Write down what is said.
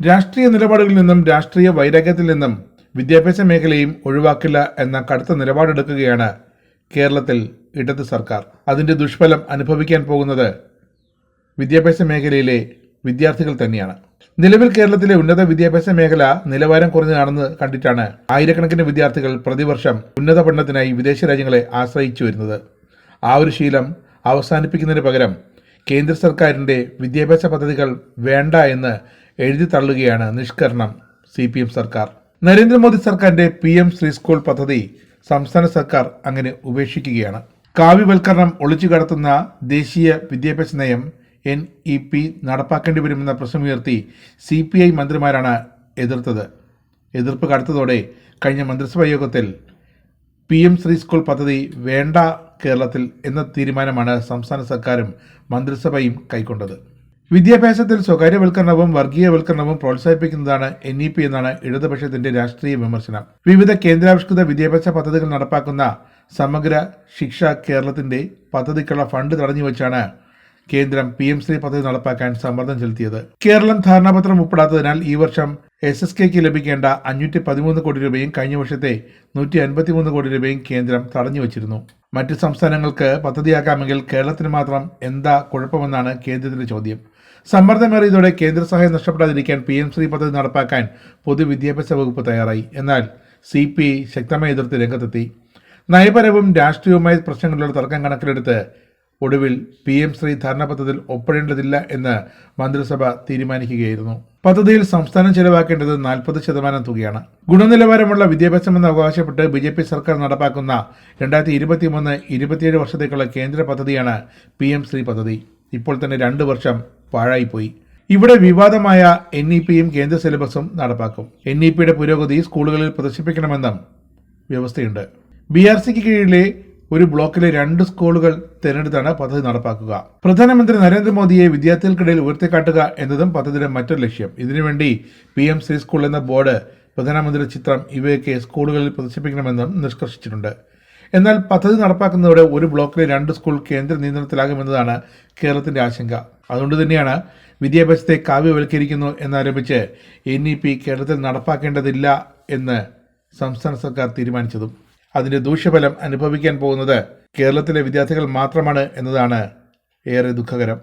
രാഷ്ട്രീയ നിലപാടുകളിൽ നിന്നും രാഷ്ട്രീയ വൈരാഗ്യത്തിൽ നിന്നും വിദ്യാഭ്യാസ മേഖലയും ഒഴിവാക്കില്ല എന്ന കടുത്ത നിലപാടെടുക്കുകയാണ് കേരളത്തിൽ ഇടത് സർക്കാർ. അതിന്റെ ദുഷ്ഫലം അനുഭവിക്കാൻ പോകുന്നത് വിദ്യാഭ്യാസ മേഖലയിലെ വിദ്യാർത്ഥികൾ തന്നെയാണ്. നിലവിൽ കേരളത്തിലെ ഉന്നത വിദ്യാഭ്യാസ മേഖല നിലവാരം കുറഞ്ഞതാണെന്ന് കണ്ടിട്ടാണ് ആയിരക്കണക്കിന് വിദ്യാർത്ഥികൾ പ്രതിവർഷം ഉന്നത പഠനത്തിനായി വിദേശ രാജ്യങ്ങളെ ആശ്രയിച്ചു വരുന്നത്. ആ ഒരു ശീലം അവസാനിപ്പിക്കുന്നതിന് പകരം കേന്ദ്ര സർക്കാരിന്റെ വിദ്യാഭ്യാസ പദ്ധതികൾ വേണ്ട എന്ന് എഴുതി തള്ളുകയാണ് നിഷ്കരണം സി പി എം സർക്കാർ. നരേന്ദ്രമോദി സർക്കാരിന്റെ പി എം ശ്രീ സ്കൂൾ പദ്ധതി സംസ്ഥാന സർക്കാർ അങ്ങനെ ഉപേക്ഷിക്കുകയാണ്. കാവ്യവൽക്കരണം ഒളിച്ചു കടത്തുന്ന ദേശീയ വിദ്യാഭ്യാസ നയം എൻ ഇ പി നടപ്പാക്കേണ്ടി വരുമെന്ന പ്രശ്നമുയർത്തി സി പി ഐ മന്ത്രിമാരാണ് എതിർത്തത്. എതിർപ്പ് കടുത്തതോടെ കഴിഞ്ഞ മന്ത്രിസഭാ യോഗത്തിൽ പി എം ശ്രീ സ്കൂൾ പദ്ധതി വേണ്ട കേരളത്തിൽ എന്ന തീരുമാനമാണ് സംസ്ഥാന സർക്കാരും മന്ത്രിസഭയും കൈക്കൊണ്ടത്. വിദ്യാഭ്യാസത്തിൽ സ്വകാര്യവൽക്കരണവും വർഗീയവൽക്കരണവും പ്രോത്സാഹിപ്പിക്കുന്നതാണ് എൻ ഇ പി എന്നാണ് ഇടതുപക്ഷത്തിന്റെ രാഷ്ട്രീയ വിമർശനം. വിവിധ കേന്ദ്രാവിഷ്കൃത വിദ്യാഭ്യാസ പദ്ധതികൾ നടപ്പാക്കുന്ന സമഗ്ര ശിക്ഷ കേരളത്തിന്റെ പദ്ധതിക്കുള്ള ഫണ്ട് തടഞ്ഞുവെച്ചാണ് കേന്ദ്രം പി എം ശ്രീ പദ്ധതി നടപ്പാക്കാൻ സമ്മർദ്ദം ചെലുത്തിയത്. കേരളം ധാരണാപത്രം ഉൾപ്പെടാത്തതിനാൽ ഈ വർഷം എസ് എസ് കെക്ക് ലഭിക്കേണ്ട അഞ്ഞൂറ്റി പതിമൂന്ന് കോടി രൂപയും കഴിഞ്ഞ വർഷത്തെ നൂറ്റി അൻപത്തിമൂന്ന് കോടി രൂപയും കേന്ദ്രം തടഞ്ഞു വച്ചിരുന്നു. മറ്റ് സംസ്ഥാനങ്ങൾക്ക് പദ്ധതിയാക്കാമെങ്കിൽ കേരളത്തിന് മാത്രം എന്താ കുഴപ്പമെന്നാണ് കേന്ദ്രത്തിന്റെ ചോദ്യം. സമ്മർദ്ദമേറിയതോടെ കേന്ദ്ര സഹായം നഷ്ടപ്പെടാതിരിക്കാൻ പി എം ശ്രീ പദ്ധതി നടപ്പാക്കാൻ പൊതുവിദ്യാഭ്യാസ വകുപ്പ് തയ്യാറായി. എന്നാൽ സി പി ശക്തമായി എതിർത്ത് രംഗത്തെത്തി. നയപരവും രാഷ്ട്രീയവുമായ പ്രശ്നങ്ങളുടെ തർക്കം കണക്കിലെടുത്ത് ഒടുവിൽ പി എം ശ്രീ ധാരണാപത്രത്തിൽ ഒപ്പിടേണ്ടതില്ല എന്ന് മന്ത്രിസഭ തീരുമാനിക്കുകയായിരുന്നു. പദ്ധതിയിൽ സംസ്ഥാനം ചെലവാക്കേണ്ടത് നാൽപ്പത് ശതമാനം തുകയാണ്. ഗുണനിലവാരമുള്ള വിദ്യാഭ്യാസമെന്ന് അവകാശപ്പെട്ട് ബി ജെ പി സർക്കാർ നടപ്പാക്കുന്ന രണ്ടായിരത്തി ഇരുപത്തി മൂന്ന് ഇരുപത്തിയേഴ് വർഷത്തേക്കുള്ള കേന്ദ്ര പദ്ധതിയാണ് പി എം ശ്രീ പദ്ധതി. ഇപ്പോൾ തന്നെ രണ്ട് വർഷം പാഴായിപ്പോയി. ഇവിടെ വിവാദമായ എൻ ഇ പിയും കേന്ദ്ര സിലബസും നടപ്പാക്കും. എൻ ഇ പിയുടെ പുരോഗതി സ്കൂളുകളിൽ പ്രദർശിപ്പിക്കണമെന്നും വ്യവസ്ഥയുണ്ട്. ബി ആർ സിക്ക് കീഴിലെ ഒരു ബ്ലോക്കിലെ രണ്ട് സ്കൂളുകൾ തിരഞ്ഞെടുത്താണ് പദ്ധതി നടപ്പാക്കുക. പ്രധാനമന്ത്രി നരേന്ദ്രമോദിയെ വിദ്യാർത്ഥികൾക്കിടയിൽ ഉയർത്തിക്കാട്ടുക എന്നതും പദ്ധതിയുടെ മറ്റൊരു ലക്ഷ്യം. ഇതിനുവേണ്ടി പി എം ശ്രീ സ്കൂൾ എന്ന ബോർഡ് പ്രധാനമന്ത്രിയുടെ ചിത്രം ഇവയൊക്കെ സ്കൂളുകളിൽ പ്രദർശിപ്പിക്കണമെന്നും നിഷ്കർഷിച്ചിട്ടുണ്ട്. എന്നാൽ പദ്ധതി നടപ്പാക്കുന്നതോടെ ഒരു ബ്ലോക്കിലെ രണ്ട് സ്കൂൾ കേന്ദ്ര നിയന്ത്രണത്തിലാകുമെന്നതാണ് കേരളത്തിന്റെ ആശങ്ക. അതുകൊണ്ട് തന്നെയാണ് വിദ്യാഭ്യാസത്തെ കാവ്യവൽക്കരിക്കുന്നു എന്നാരോപിച്ച് എൻ ഇ പി കേരളത്തിൽ നടപ്പാക്കേണ്ടതില്ല എന്ന് സംസ്ഥാന സർക്കാർ തീരുമാനിച്ചതും. അതിന്റെ ദൂഷ്യഫലം അനുഭവിക്കാൻ പോകുന്നത് കേരളത്തിലെ വിദ്യാർത്ഥികൾ മാത്രമാണ് എന്നതാണ് ഏറെ ദുഃഖകരം.